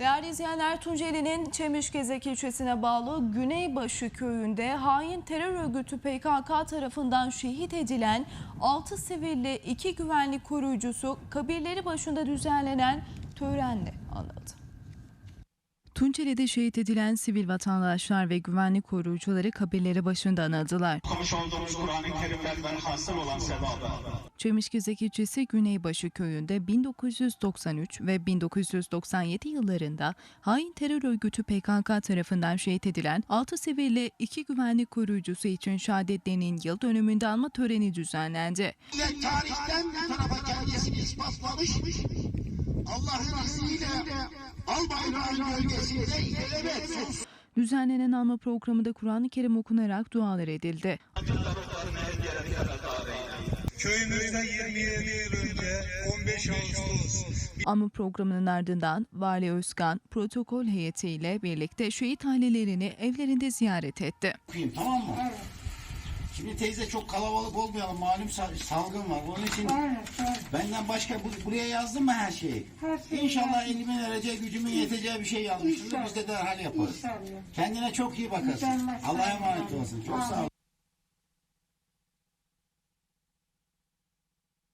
Değerli izleyenler Tunceli'nin Çemişgezek ilçesine bağlı Güneybaşı köyünde hain terör örgütü PKK tarafından şehit edilen 6 sivilli 2 güvenlik koruyucusu kabirleri başında düzenlenen törenle anıldı. Tunceli'de şehit edilen sivil vatandaşlar ve güvenlik koruyucuları kabirleri başında anıldılar. okumuş olduğumuz Kur'an-ı Kerimlerden hasıl olan sevabı. Çemişgezek ilçesi Güneybaşı köyünde 1993 ve 1997 yıllarında hain terör örgütü PKK tarafından şehit edilen 6 sivilli 2 güvenlik koruyucusu için şehadetlerinin yıl dönümünde anma töreni düzenlendi. ve tarihten bu tarafa kendisini ispatlamış. Allah'ın izniyle al bayrağın gölgesinde ilelebet. Düzenlenen anma programında Kur'an-ı Kerim okunarak dualar edildi. Köyümüzde 27 yıl önce 15 Ağustos Anma programının ardından Vali Özkan protokol heyetiyle birlikte şehit ailelerini evlerinde ziyaret etti. Okuyayım tamam mı? Şimdi teyze çok kalabalık olmayalım. Malum sa- salgın var. Onun için benden başka bu- buraya yazdın mı her şeyi? Her şeyi İnşallah elimin ereceği, gücümün yeteceği bir şey yazmışsındır. İnşallah. Biz de derhal yaparız. İnşallah. Kendine çok iyi bakasın. İnşallah. Allah'a emanet olsun. Çok sağ ol.